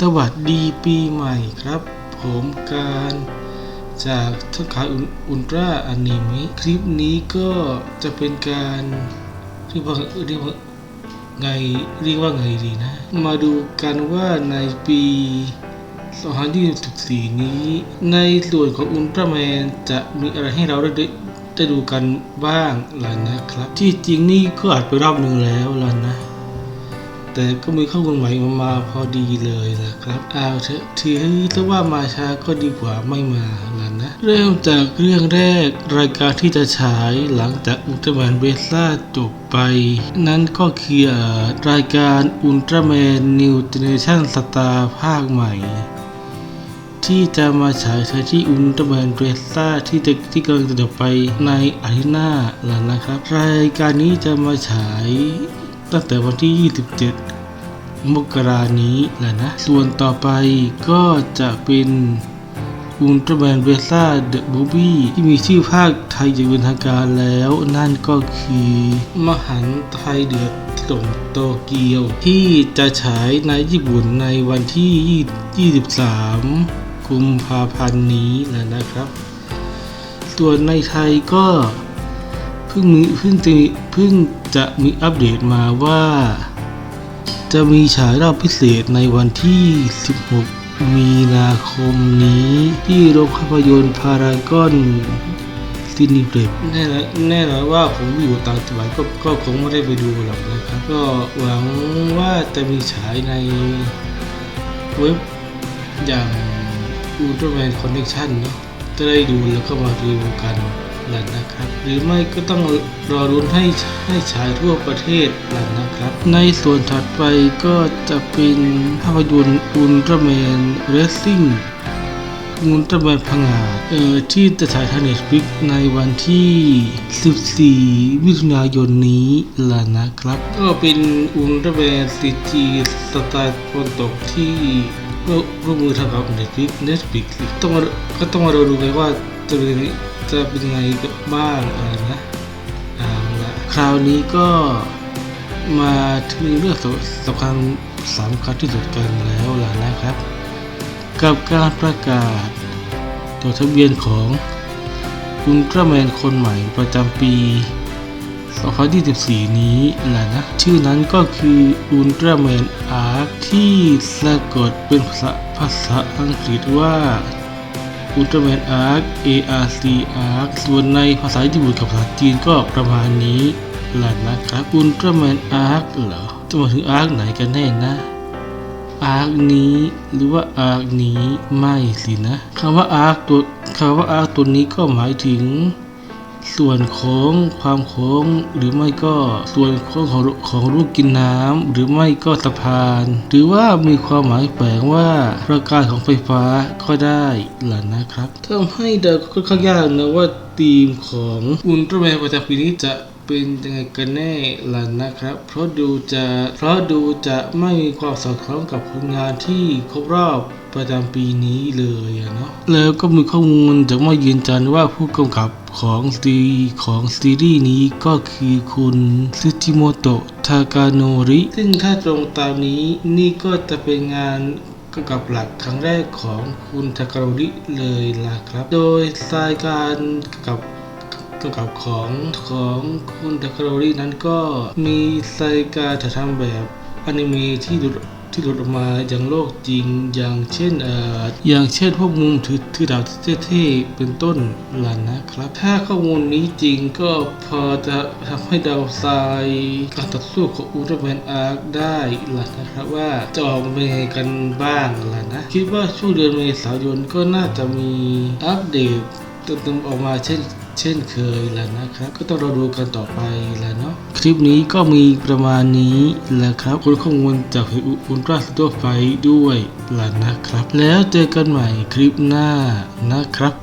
สวัสดีปีใหม่ครับ ผมการจากทักขายอุลตร้าอนิเมะคลิปนี้ก็จะเป็นการเรียกว่าเรียกว่าไงเรียกว่าไงดีนะ มาดูกันว่าในปี2024นี้ ในส่วนของอุลตร้าแมนจะมีอะไรให้เราได้ได้ได้ดูกันบ้างล่ะนะครับ ที่จริงนี่ก็อาจไปรอบหนึ่งแล้วล่ะนะ แต่ก็มีข้อมูลใหม่มามาพอดีเลยนะครับเอาเถอะถือถ้าว่ามาช้าก็ดีกว่าไม่มาแล้วนะ เริ่มจากเรื่องแรกรายการที่จะฉายหลังจากอุลตร้าแมนเบซ่าจบไป นั่นก็คือรายการอุลตร้าแมนนิวเจเนชั่นสตาร์ภาคใหม่ที่จะมาฉายที่อุลตร้าแมนเบซ่าที่จะที่กำลังจะจบไปในอาทิตย์หน้าแล้วนะครับ รายการนี้จะมาฉายตั้งแต่วันที่ 27 มกรานี้แหละนะ ส่วนต่อไปก็จะเป็นอุลตร้าแมนเบซ่าเดอะบูบี้ที่มีชื่อภาคไทยอย่างเป็นทางการแล้ว นั่นก็คือ มหันต์ไทยเดือดถล่มโตเกียว ที่จะฉายในญี่ปุ่นในวันที่ 23 กุมภาพันธ์นี้แหละนะครับ ส่วนในไทยก็เพิ่งมีเพิ่งจะเพิ่งจะมีอัปเดตมาว่า จะมีฉายรอบพิเศษในวันที่ 16 มีนาคมนี้ที่โรงภาพยนตร์พารากอนซินิเพล็กแน่นอนแน่นอนว่าผมอยู่ต่างจังหวัดก็ก็คงไม่ได้ไปดูหรอกนะครับ ก็หวังว่าจะมีฉายในเว็บอย่าง Ultraman Connection เนาะจะได้ดูแล้วก็มารีวิวกัน นั่นนะครับ หรือไม่ก็ต้องรอรุ้นให้ให้ฉายทั่วประเทศนั่นนะครับ ในส่วนถัดไปก็จะเป็นภาพยนตร์อุลตร้าแมนเรสซิ่งอุลตร้าแมนพังงาเอ่อที่จะฉายทางเน็ตฟลิกในวันที่ 14 มิถุนายนนี้ล่ะนะครับ ก็เป็นอุลตร้าแมนซีจีสไตล์ตะวันตกที่ร่วมมือทำกับ Netflix Netflix ต้องก็ต้องมาดูกันว่าจะเป็น จะเป็นยังไงบ้างอะไรนะเอาละคราวนี้ก็มาถึงเรื่องสำคัญสำคัญที่สุดกันแล้วล่ะนะครับ กับการประกาศตัวทะเบียนของอุลตร้าแมนคนใหม่ประจำปี 2024 นี้แหละนะ ชื่อนั้นก็คืออุลตร้าแมนอาร์ที่สะกดเป็นภาษาภาษาอังกฤษว่า อุลตร้าแมนอาร์ค ARC อาร์คส่วนในภาษาญี่ปุ่นกับภาษาจีนก็ประมาณนี้แหละนะครับอุลตร้าแมนอาร์คเหรอ จะมาถึงอาร์คไหนกันแน่นะอาร์คนี้หรือว่าอาร์คนี้ไม่สินะคำว่าอาร์คตัวคำว่าอาร์คตัวนี้ก็หมายถึง ส่วนของความโค้งหรือไม่ก็ส่วนโค้งของของลูกกินน้ำหรือไม่ก็สะพานหรือว่ามีความหมายแฝงว่าประกายของไฟฟ้าก็ได้ล่ะนะครับทำให้เดาค่อนข้างยากนะว่า ธีมของอุลตร้าแมนประจำปีนี้จะเป็นยังไงกันแน่ล่ะนะครับ เพราะดูจะเพราะดูจะไม่มีความสอดคล้องกับผลงานที่ครบรอบประจำปีนี้เลยเนาะแล้วก็มีข้อมูลจากมายืนยันว่าผู้กำกับของซีของซีรีส์นี้ก็คือคุณซึจิโมโตะทากาโนริ ซึ่งถ้าตรงตามนี้นี่ก็จะเป็นงาน กำกับหลักครั้งแรกของคุณทาการิเลยล่ะครับ โดยสายการกับกำกับของของคุณทาการินั้นก็มีสายการถ่ายทำแบบอนิเมะที่ดู ที่หลุดออกมาอย่างโลกจริง อย่างเช่นออย่างเช่นพวกมุมถือถือดาวเท่ๆเป็นต้นล่ะนะครับ ถ้าข้อมูลนี้จริงก็พอจะทำให้ดาวทรายการต่อสู้ของอุลตร้าแมนอาร์คได้ล่ะนะครับว่าจะออกมาเป็นยังไงกันบ้างล่ะนะ คิดว่าช่วงเดือนเมษายนก็น่าจะมีอัปเดตเติมๆออกมาเช่น เช่นเคยแล้วนะครับ ก็ต้องรอดูกันต่อไปแล้วเนาะคลิปนี้ก็มีประมาณนี้แหละครับคุณข้อมูลจากเพจอุลตร้าสตัวไฟด้วยแหละนะครับ แล้วเจอกันใหม่คลิปหน้านะครับ